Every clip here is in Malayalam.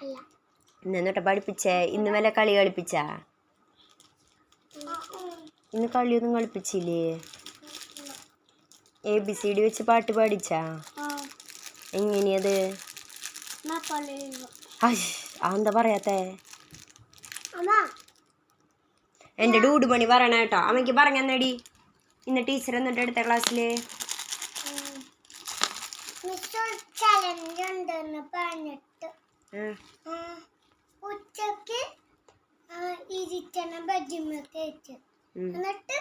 അല്ല. ഇന്ന് പഠിപ്പിച്ചേ? ഇന്ന് വല്ല കളി കളിപ്പിച്ചാ? ഇന്ന് കളിയൊന്നും കളിപ്പിച്ചില്ലേ? എ ബി സി ഡി വെച്ച് പാട്ട് പാടിച്ചാ? ആ. എങ്ങനെയത്? എന്താ പറയാത്തേ? എന്റെ ഡൂഡ് പണി പറയണ കേട്ടോ. അമ്മയ്ക്ക് പറഞ്ഞടി ഇന്ന് ടീച്ചർ എന്നിട്ട് അടുത്ത ക്ലാസ്സിൽ മിസ് ചലഞ്ച് ഉണ്ടെന്ന് പറഞ്ഞിട്ട്. ഉച്ചയ്ക്ക് ഇരിക്കണം ബജിമ കയറ്റി. എന്നിട്ട്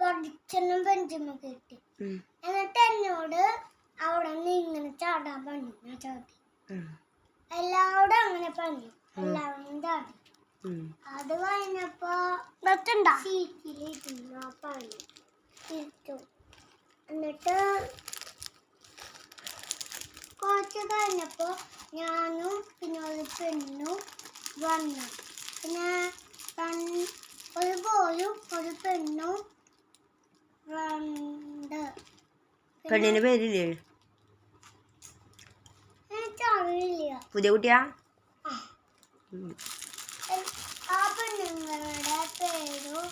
പഠിച്ചണം ബജിമ കയറ്റി. എന്നിട്ട് എന്നോട് അവിടെ നിന്ന് ഇങ്ങനെ ചാടാൻ പറഞ്ഞു ഞാൻ ചാടി. എല്ലാവരും അങ്ങനെ പറഞ്ഞു എല്ലാവരും ചാടി. അത് കഴിഞ്ഞപ്പോ സീറ്റിലിരുന്നു പറഞ്ഞു ഇരിച്ചു എന്നിട്ട് കുറച്ച് കഴിഞ്ഞപ്പോ ഞാനും പിന്നെ ഒരു പെണ്ണും വന്നു. പിന്നെ ഒരു ബോയും ഒരു പെണ്ണും രണ്ട് പെണ്ണിന്റെ പേരില്ലേ? എനിക്കറിയില്ല. പുതിയ കുട്ടിയാ? ആ. പെണ്ണുങ്ങളുടെ പേരും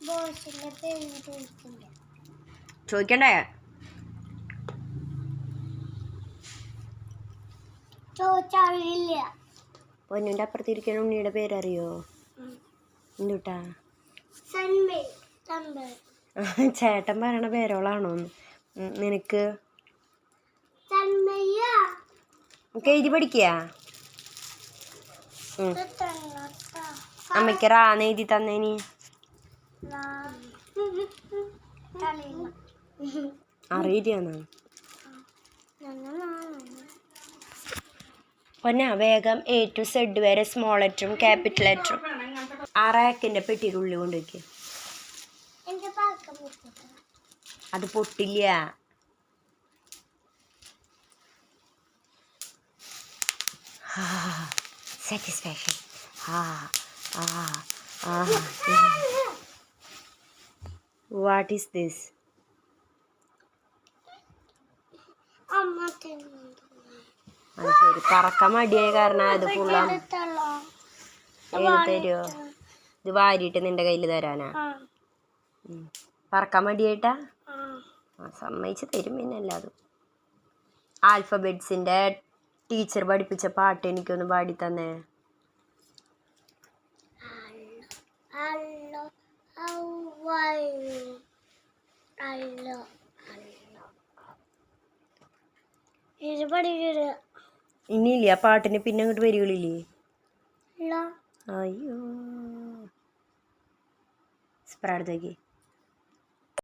ബോസിന്റെ പേരും ചോദിക്കില്ല ചോദിക്കണ്ടേ ചോദിച്ചറിയില്ല പൊന്നിന്റെ അപ്പുറത്തിരിക്കുന്ന ഉണ്ണിയുടെ പേരറിയോ? എന്തുട്ടാ? ചേട്ടൻ പറയണ പേരോളാണോ? നിനക്ക്? നമുക്ക് എഴുതി പഠിക്കുക അമ്മയ്ക്ക് റാന്ന് എഴുതി തന്നേനി. അറിയില്ലാന്നാ പൊന്നാ വേഗം എ ടു സെഡ് വരെ സ്മോൾ ലെറ്ററും ക്യാപിറ്റൽ ലെറ്ററും ആ റാക്കിൻ്റെ പെട്ടിയുടെ ഉള്ളിൽ കൊണ്ടുവയ്ക്കുക എന്റെ പാക്കം പൊട്ടിട്ടു അത് പൊട്ടില്ല സാറ്റിസ്ഫാക്ഷൻ ആ ആ ആ വാട്ട് ഈസ് ദിസ് അമ്മ തിന്നു അത് ശരി പറക്കാൻ മടിയായ കാരണം അത് ഫുള്ളാ തരുമോ ഇത് വാരിയിട്ട് നിന്റെ കയ്യിൽ തരാനാ. പറക്കാൻ മടിയായിട്ടാ? ആ. സമ്മതിച്ച് തരും പിന്നെ എല്ലാതും ആൽഫബെറ്റ്സിന്റെ ടീച്ചർ പഠിപ്പിച്ച പാട്ട് എനിക്കൊന്ന് പാടി തന്നേ. ഇത് പഠിക്കരുത്. ഇനിയില്ലേ ആ പാട്ടിന് പിന്നെ അങ്ങോട്ട് വരികളില്ലേ? അയ്യോ. സ്പ്രാഡത്തേക്ക്